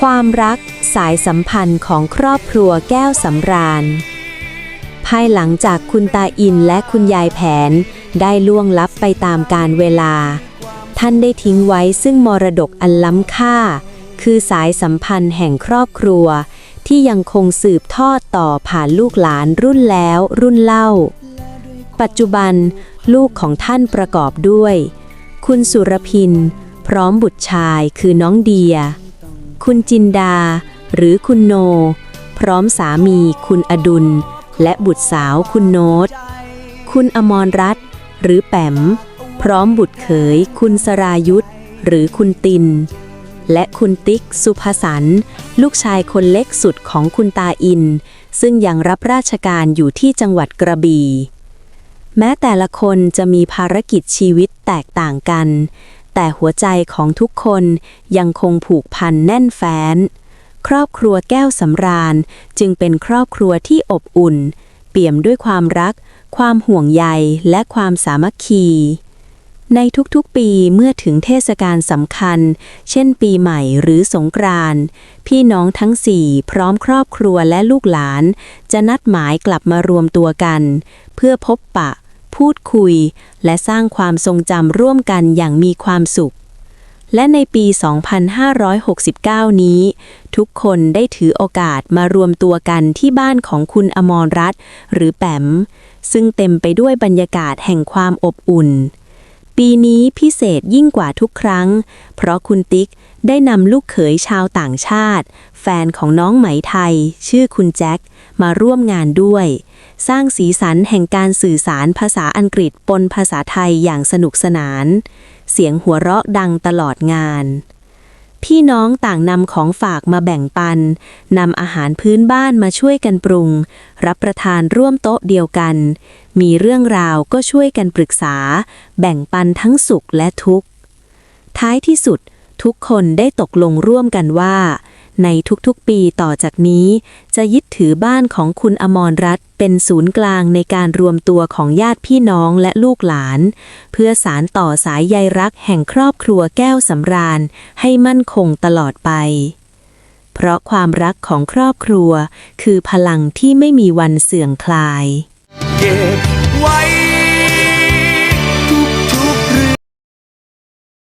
ความรักสายสัมพันธ์ของครอบครัวแก้วสำราญ ภายหลังจากคุณตาอินและคุณยายแผนได้ล่วงลับไปตามกาลเวลา ท่านได้ทิ้งไว้ซึ่งมรดกอันล้ำค่า คือสายสัมพันธ์แห่งครอบครัว ที่ยังคงสืบทอดต่อผ่านลูกหลานรุ่นแล้วรุ่นเล่า ปัจจุบันลูกของท่านประกอบด้วย คุณสุรพิน พร้อมบุตรชายคือน้องเดีย คุณจินดา หรือคุณโน พร้อมสามีคุณอดุล และบุตรสาวคุณโนตคุณอมรรัตน์หรือแปม พร้อมบุตรเขย คุณสรายุทธหรือคุณติน และคุณติ๊กสุภสันต์ลูกชายคนเล็กสุดของคุณตาอิน ซึ่งยังรับราชการอยู่ที่จังหวัดกระบี่แม้แต่ละคนจะมีภารกิจชีวิตแตกต่างกัน แต่หัวใจของทุกคนยังคงผูกพันแน่นแฟ้น ครอบครัวแก้วสำราญจึงเป็นครอบครัวที่อบอุ่น เปี่ยมด้วยความรัก ความห่วงใยและความสามัคคีในทุกๆ ปีเมื่อถึงเทศกาลสำคัญ เช่นปีใหม่หรือสงกรานต์พี่น้องทั้งสี่พร้อมครอบครัวและลูกหลาน จะนัดหมายกลับมารวมตัวกัน เพื่อพบปะ พูดคุย และสร้างความทรงจำร่วมกันอย่างมีความสุข และในปี 2569 นี้ ทุกคนได้ถือโอกาสมารวมตัวกันที่บ้านของคุณอมรรัตน์หรือแปม ซึ่งเต็มไปด้วยบรรยากาศแห่งความอบอุ่น ปีนี้พิเศษยิ่งกว่าทุกครั้ง เพราะคุณติ๊กได้นำลูกเขยชาวต่างชาติ แฟนของน้องไหมไทย ชื่อคุณแจ็ค มาร่วมงานด้วย สร้างสีสันแห่งการสื่อสารภาษาอังกฤษปนภาษาไทยอย่างสนุกสนาน เสียงหัวเราะดังตลอดงาน พี่น้องต่างนำของฝากมาแบ่งปันนำอาหารพื้นบ้านมาช่วยกันปรุง รับประทานร่วมโต๊ะเดียวกัน มีเรื่องราวก็ช่วยกันปรึกษา แบ่งปันทั้งสุขและทุกข์ ท้ายที่สุด ทุกคนได้ตกลงร่วมกันว่า ในทุกๆปีต่อจากนี้ จะยึดถือบ้านของคุณอมรรัตน์เป็นศูนย์กลางในการรวมตัวของญาติพี่น้องและลูกหลาน เพื่อสารต่อสายใยรักแห่งครอบครัวแก้วสำราญ ให้มั่นคงตลอดไป เพราะความรักของครอบครัว คือพลังที่ไม่มีวันเสื่อมคลายเก็บไว้